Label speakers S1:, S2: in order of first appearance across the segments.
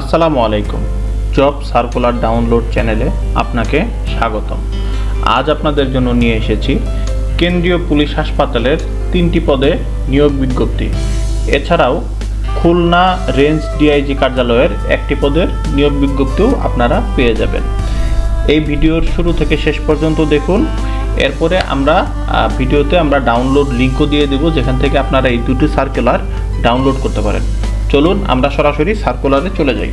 S1: আসসালামু আলাইকুম। Job circular download চ্যানেলে আপনাকে স্বাগতম। আজ আপনাদের জন্য নিয়ে এসেছি কেন্দ্রীয় পুলিশ হাসপাতালের তিনটি পদে নিয়োগ বিজ্ঞপ্তি। এছাড়াও খুলনা রেঞ্জ ডিআইজি কার্যালয়ের একটি পদের নিয়োগ বিজ্ঞপ্তিও আপনারা পেয়ে যাবেন। এই ভিডিওর শুরু থেকে শেষ পর্যন্ত দেখুন। এরপরে আমরা ভিডিওতে আমরা ডাউনলোড লিঙ্কও দিয়ে দেব, যেখান থেকে আপনারা এই দুটি সার্কুলার ডাউনলোড করতে পারেন। চলুন আমরা সরাসরি সার্কুলারে চলে যাই।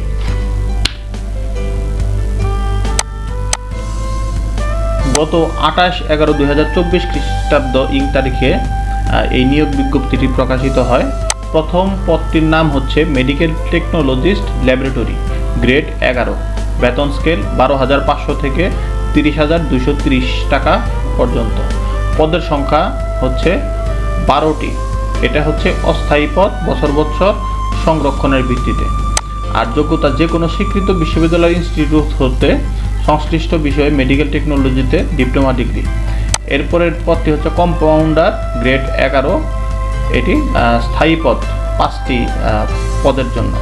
S1: গত আঠাশ এগারো দুই হাজার চব্বিশ খ্রিস্টাব্দ ইং তারিখে এই নিয়োগ বিজ্ঞপ্তিটি প্রকাশিত হয়। প্রথম পদটির নাম হচ্ছে মেডিকেল টেকনোলজিস্ট ল্যাবরেটরি গ্রেড এগারো। বেতন স্কেল বারো হাজার পাঁচশো থেকে তিরিশ হাজার দুশো তিরিশ টাকা পর্যন্ত। পদের সংখ্যা হচ্ছে বারোটি। এটা হচ্ছে অস্থায়ী পদ, বছর বছর সংরক্ষণের ভিত্তিতে। আর যোগ্যতা যে কোনো স্বীকৃত বিশ্ববিদ্যালয় ইনস্টিটিউট হতে সংশ্লিষ্ট বিষয়ে মেডিকেল টেকনোলজিতে ডিপ্লোমা ডিগ্রি এরপরের পদটি হচ্ছে কম্পাউন্ডার গ্রেড এগারো। এটি স্থায়ী পদ, পাঁচটি পদের জন্য।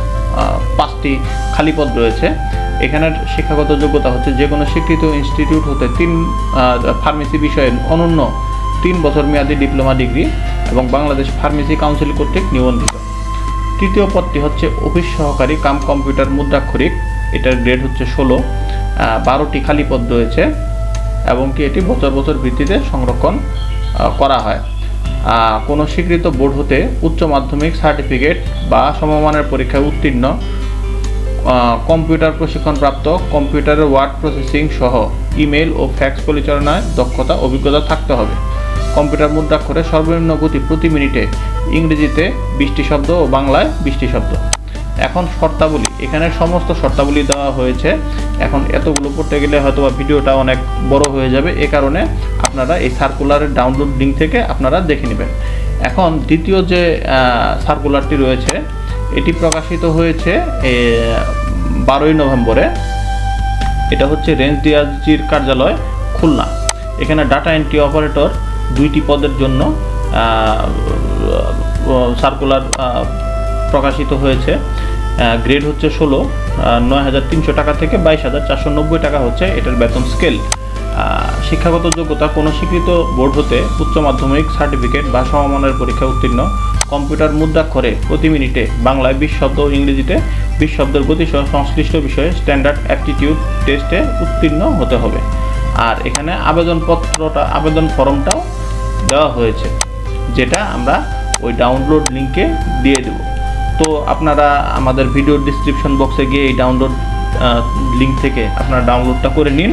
S1: পাঁচটি খালি পদ রয়েছে। এখানের শিক্ষাগত যোগ্যতা হচ্ছে যে কোনো স্বীকৃত ইনস্টিটিউট হতে তিন ফার্মেসি বিষয়ে অনন্য তিন বছর মেয়াদী ডিপ্লোমা ডিগ্রি এবং বাংলাদেশ ফার্মেসি কাউন্সিল কর্তৃক নিবন্ধিত। তৃতীয় পদটি হচ্ছে অফিস সহকারী কাম কম্পিউটার মুদ্রাক্ষরিক। এটার গ্রেড হচ্ছে ষোলো। বারোটি খালি পদ রয়েছে এবং কি এটি বছর বছর ভিত্তিতে সংরক্ষণ করা হয়। কোনো স্বীকৃত বোর্ড হতে উচ্চ মাধ্যমিক সার্টিফিকেট বা সমমানের পরীক্ষায় উত্তীর্ণ কম্পিউটার প্রশিক্ষণপ্রাপ্ত, কম্পিউটারের ওয়ার্ড প্রসেসিং সহ ইমেল ও ফ্যাক্স পরিচালনায় দক্ষতা, অভিজ্ঞতা থাকতে হবে। কম্পিউটার মুদ্রাক্ষরে সর্বনিম্ন গতি প্রতি মিনিটে ইংরেজিতে বিশটি শব্দ ও বাংলায় বিশটি শব্দ। এখন শর্তাবলী। এখানে সমস্ত শর্তাবলী দেওয়া হয়েছে। এখন এতগুলো পড়তে গেলে হয়তো বা ভিডিওটা অনেক বড় হয়ে যাবে। এ কারণে আপনারা এই সার্কুলারের ডাউনলোড লিঙ্ক থেকে আপনারা দেখে নেবেন। এখন দ্বিতীয় যে সার্কুলারটি রয়েছে, এটি প্রকাশিত হয়েছে বারোই নভেম্বরে। এটা হচ্ছে রেঞ্জ ডিআরজির কার্যালয়, খুলনা। এখানে ডাটা এন্ট্রি অপারেটর দুইটি পদের জন্য সার্কুলার প্রকাশিত হয়েছে। গ্রেড হচ্ছে ষোলো নয় হাজার তিনশো টাকা থেকে বাইশ হাজার চারশো নব্বই টাকা হচ্ছে এটার বেতন স্কেল শিক্ষাগত যোগ্যতা কোনো স্বীকৃত বোর্ড হতে উচ্চ মাধ্যমিক সার্টিফিকেট বা সমমানের পরীক্ষা উত্তীর্ণ। কম্পিউটার মুদ্রাক্ষরে প্রতি মিনিটে বাংলায় বিশ শব্দ, ইংরেজিতে বিশ শব্দের গতিসহ সংশ্লিষ্ট বিষয়ে স্ট্যান্ডার্ড অ্যাপটিটিউড টেস্টে উত্তীর্ণ হতে হবে। আর এখানে আবেদনপত্রটা, আবেদন ফর্মটাও দেওয়া হয়েছে, যেটা আমরা ওই ডাউনলোড লিঙ্কে দিয়ে দেব। তো আপনারা আমাদের ভিডিও ডিসক্রিপশন বক্সে গিয়ে এই ডাউনলোড লিঙ্ক থেকে আপনারা ডাউনলোডটা করে নিন।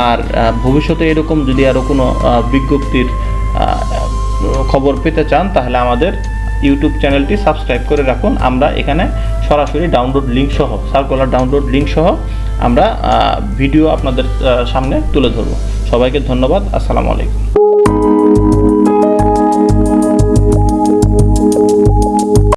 S1: আর ভবিষ্যতে এরকম যদি আরও কোনো বিজ্ঞপ্তির খবর পেতে চান, তাহলে আমাদের ইউটিউব চ্যানেলটি সাবস্ক্রাইব করে রাখুন। আমরা এখানে সরাসরি ডাউনলোড লিঙ্ক সহ সার্কুলার ডাউনলোড লিঙ্ক সহ আমরা ভিডিও আপনাদের সামনে তুলে ধরব। সবাইকে ধন্যবাদ। আসসালামু আলাইকুম।